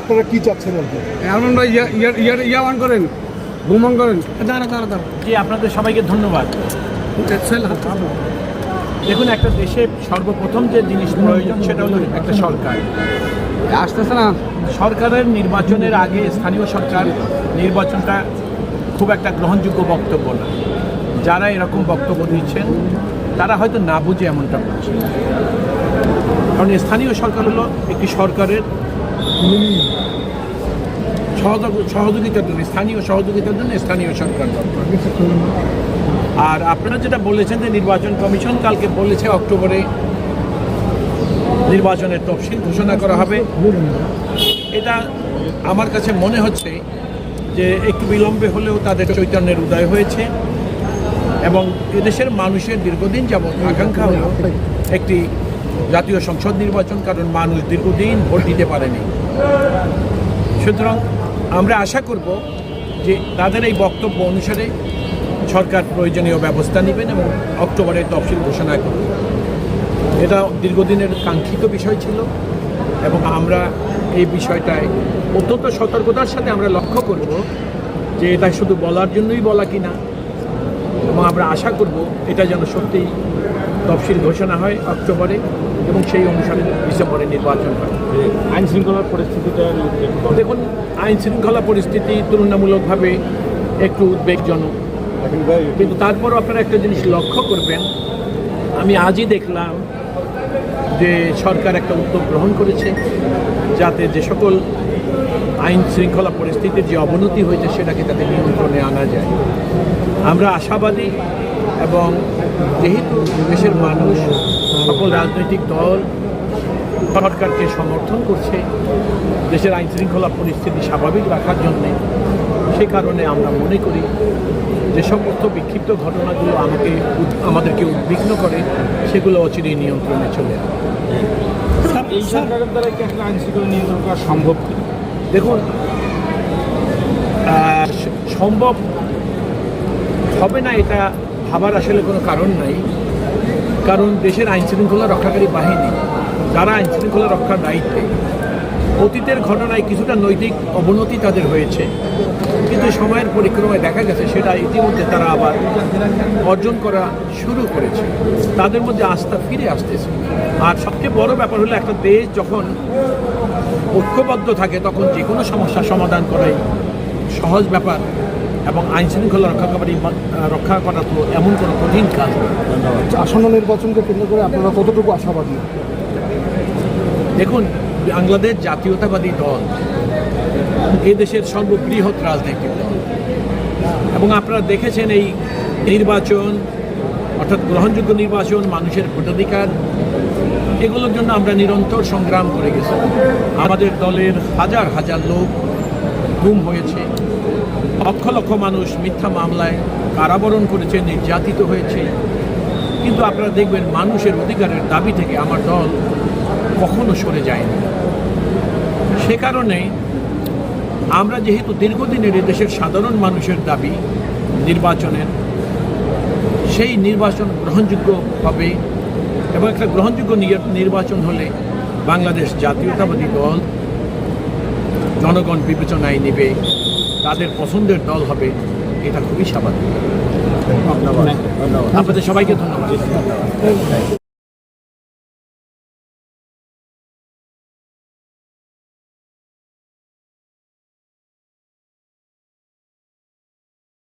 আপনারা কি চাচ্ছেন আর কি? ইয়া অন করেন ভ্রমণ করেন। দাঁড়া দাঁড়া দাঁড়া জি আপনাদের সবাইকে ধন্যবাদ। দেখুন একটা দেশে সর্বপ্রথম যে জিনিস প্রয়োজন সেটা হলো একটা সরকার। আসতেছে না। সরকারের নির্বাচনের আগে স্থানীয় সরকার নির্বাচনটা খুব একটা গ্রহণযোগ্য বক্তব্য না। যারা এরকম বক্তব্য দিচ্ছেন তারা হয়তো না বুঝে এমনটা বলছে কারণ স্থানীয় সরকার হলো একটি সরকারের সহযোগ- সহযোগিতার জন্য, স্থানীয় সহযোগিতার জন্য স্থানীয় সরকার আর আপনারা যেটা বলেছেন যে নির্বাচন কমিশন কালকে বলেছে অক্টোবরে নির্বাচনের তফসিল ঘোষণা করা হবে। এটা আমার কাছে মনে হচ্ছে যে একটু বিলম্বে হলেও তাদের চৈতন্যের উদয় হয়েছে এবং এদেশের মানুষের দীর্ঘদিন যাবৎ আকাঙ্ক্ষা হলো একটি জাতীয় সংসদ নির্বাচন, কারণ মানুষ দীর্ঘদিন ভোট দিতে পারেনি। সুতরাং আমরা আশা করব যে তাদের এই বক্তব্য অনুসারে সরকার প্রয়োজনীয় ব্যবস্থা নেবেন এবং অক্টোবরে তফসিল ঘোষণা করবেন এটা দীর্ঘদিনের কাঙ্ক্ষিত বিষয় ছিল এবং আমরা এই বিষয়টায় অত্যন্ত সতর্কতার সাথে আমরা লক্ষ্য করব যে এটা শুধু বলার জন্যই বলা কিনা। এবং আমরা আশা করব এটা যেন সত্যিই তফসিল ঘোষণা হয় অক্টোবরে এবং সেই অনুসারে ডিসেম্বরে নির্বাচন হয়। আইন শৃঙ্খলার পরিস্থিতিটা দেখুন। আইন শৃঙ্খলা পরিস্থিতি তুলনামূলকভাবে একটু উদ্বেগজনক। কিন্তু তারপরও আপনারা একটা জিনিস লক্ষ্য করবেন আমি আজই দেখলাম যে সরকার একটা উদ্যোগ গ্রহণ করেছে যাতে যে সকল আইন শৃঙ্খলা পরিস্থিতির যে অবনতি হয়েছে সেটাকে তাদের নিয়ন্ত্রণে আনা যায়। আমরা আশাবাদী এবং যেহেতু দেশের মানুষ সকল রাজনৈতিক দল সরকারকে সমর্থন করছে দেশের আইন শৃঙ্খলা পরিস্থিতি স্বাভাবিক রাখার জন্যে সে কারণে আমরা মনে করি যে সমস্ত বিক্ষিপ্ত ঘটনাগুলো আমাকে আমাদেরকে উদ্বিগ্ন করে সেগুলো অচিরেই নিয়ন্ত্রণে চলে আসে। এই সরকারের দ্বারা কি আসলে আইন শৃঙ্খলা নিয়ন্ত্রণ করা সম্ভব? দেখুন সম্ভব হবে না এটা ভাবার আসলে কোনো কারণ নাই। কারণ দেশের আইন শৃঙ্খলা রক্ষাকারী বাহিনী, যারা আইন শৃঙ্খলা রক্ষার দায়িত্বে, অতীতের ঘটনায় কিছুটা নৈতিক অবনতি তাদের হয়েছে। কিন্তু সময়ের পরিক্রমায় দেখা গেছে, সেটা ইতিমধ্যে তারা আবার অর্জন করা শুরু করেছে। তাদের মধ্যে আস্থা ফিরে আসতেছে। আর সবচেয়ে বড় ব্যাপার হলো, একটা দেশ যখন ঐক্যবদ্ধ থাকে, তখন যে কোনো সমস্যার সমাধান করাই সহজ ব্যাপার। এবং আইন শৃঙ্খলা রক্ষাকারী রক্ষা করা তো এমন কোনো কঠিন কাজ না। আসন্ন নির্বাচনকে কেন্দ্র করে আপনারা কতটুকু আশাবাদী? দেখুন বাংলাদেশ জাতীয়তাবাদী দল এই দেশের সর্ববৃহৎ রাজনৈতিক দল। এবং আপনারা দেখেছেন এই নির্বাচন অর্থাৎ গ্রহণযোগ্য নির্বাচন মানুষের ভোটাধিকার এগুলোর জন্য আমরা নিরন্তর সংগ্রাম করে গেছি। আমাদের দলের হাজার হাজার লোক গুম হয়েছে। লক্ষ লক্ষ মানুষ মিথ্যা মামলায় কারাবরণ করেছে, নির্যাতিত হয়েছে। কিন্তু আপনারা দেখবেন মানুষের অধিকারের দাবি থেকে আমার দল কখনো সরে যায়নি। সে কারণে আমরা যেহেতু দীর্ঘদিনের দেশের সাধারণ মানুষের দাবি নির্বাচনের, সেই নির্বাচন গ্রহণযোগ্য হবে এবং একটা গ্রহণযোগ্য নির- নির্বাচন হলে বাংলাদেশ জাতীয়তাবাদী দল জনগণ বিবেচনায় নেবে। তাদের পছন্দের দল হবে এটা খুবই স্বাভাবিক। ধন্যবাদ। আপনাদের সবাইকে ধন্যবাদ।